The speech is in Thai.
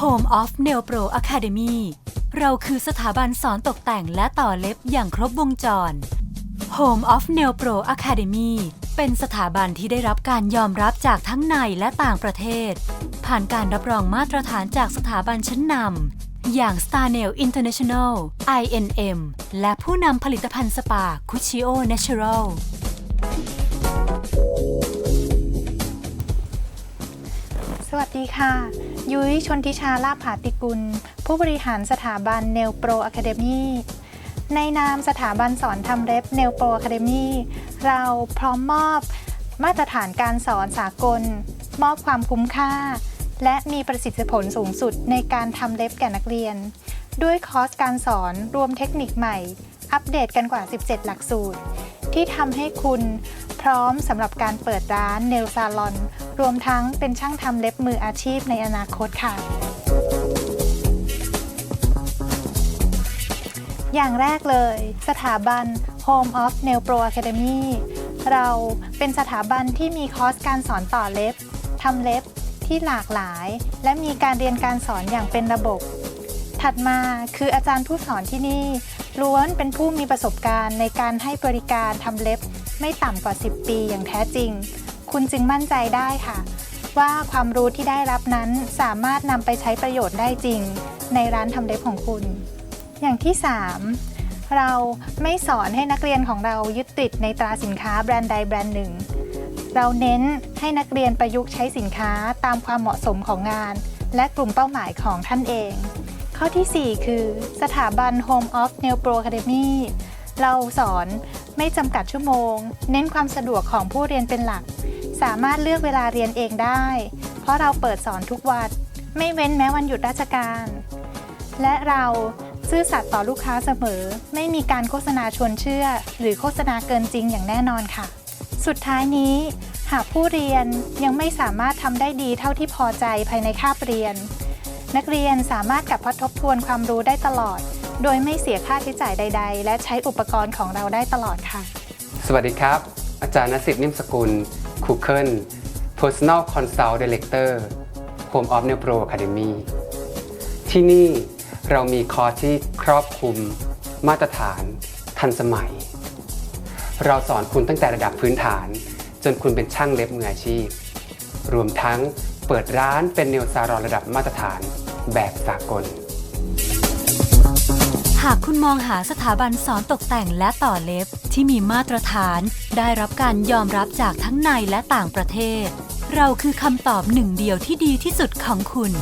Home of Nail Pro Academy เราคือสถาบันสอนตกแต่งและต่อเล็บอย่างครบวงจร Home of Nail Pro Academy เป็นสถาบันที่ได้รับการยอมรับจากทั้งในและต่างประเทศ ผ่านการรับรองมาตรฐานจากสถาบันชั้นนำอย่าง Star Nail International INM และผู้นำผลิตภัณฑ์สปา Cuccio Natural สวัสดีค่ะ ยุ้ยชนทิชาลาภาติกุล ผู้บริหารสถาบัน n e l Pro Academy ในนามสถาบันสอนทำเล็บ n e l Pro Academy เราพร้อมมอบมาตรฐานการสอนสากล มอบความคุ้มค่า และมีประสิทธิผลสูงสุดในการทำเล็บแก่นักเรียน ด้วยคอร์สการสอนรวมเทคนิคใหม่ อัปเดตกันกว่า 17 หลักสูตร ที่ทำให้คุณพร้อมสำหรับการเปิดร้านเนลซาลอน รวมทั้งเป็นช่างทำเล็บมืออาชีพในอนาคตค่ะ อย่างแรกเลย สถาบัน Home of Nail Pro Academy เราเป็นสถาบันที่มีคอร์สการสอนต่อเล็บทำเล็บที่หลากหลาย และมีการเรียนการสอนอย่างเป็นระบบ ถัดมาคืออาจารย์ผู้สอนที่นี่ล้วนเป็นผู้มีประสบการณ์ในการให้บริการทำเล็บไม่ต่ำกว่า 10 ปีอย่างแท้จริง คุณจึงมั่นใจได้ค่ะ ว่าความรู้ที่ได้รับนั้นสามารถนำไปใช้ประโยชน์ได้จริง ในร้านทำเล็บของคุณ อย่างที่ 3 เราไม่สอนให้นักเรียนของเรายึดติดในตราสินค้าแบรนด์ใดแบรนด์หนึ่ง เราเน้นให้นักเรียนประยุกต์ใช้สินค้าตามความเหมาะสมของงาน และกลุ่มเป้าหมายของท่านเอง ข้อทีสี่ 4 คือ สถาบัน Home of Nail Pro Academy เราสอนไม่จำกัดชั่วโมง เน้นความสะดวกของผู้เรียนเป็นหลัก สามารถเลือกเวลาเรียนเองได้ เพราะเราเปิดสอนทุกวัน ไม่เว้นแม้วันหยุดราชการ และเราซื่อสัตย์ต่อลูกค้าเสมอ ไม่มีการโฆษณาชวนเชื่อ หรือโฆษณาเกินจริงอย่างแน่นอนค่ะ สุดท้ายนี้ หากผู้เรียนยังไม่สามารถทำได้ดีเท่าที่พอใจภายในคาบเรียน นักเรียนสามารถกลับมาทบทวนความรู้ได้ตลอด โดยไม่เสียค่าใช้จ่ายใด ๆ และใช้อุปกรณ์ของเราได้ตลอดค่ะ สวัสดีครับ อาจารย์นสิทธิ์นิ่มสกุลคูเคิล Personal Consult Director Home of Nail Pro Academy ที่นี่เรามีคอร์สที่ครอบคลุม มาตรฐานทันสมัย เราสอนคุณตั้งแต่ระดับพื้นฐาน จนคุณเป็นช่างเล็บมืออาชีพ รวมทั้งเปิดร้านเป็นเนลซารอนระดับมาตรฐาน แบบสากล หากคุณมองหาสถาบันสอนตกแต่งและต่อเล็บที่มีมาตรฐาน ได้รับการยอมรับจากทั้งในและต่างประเทศ เราคือคำตอบหนึ่งเดียวที่ดีที่สุดของคุณ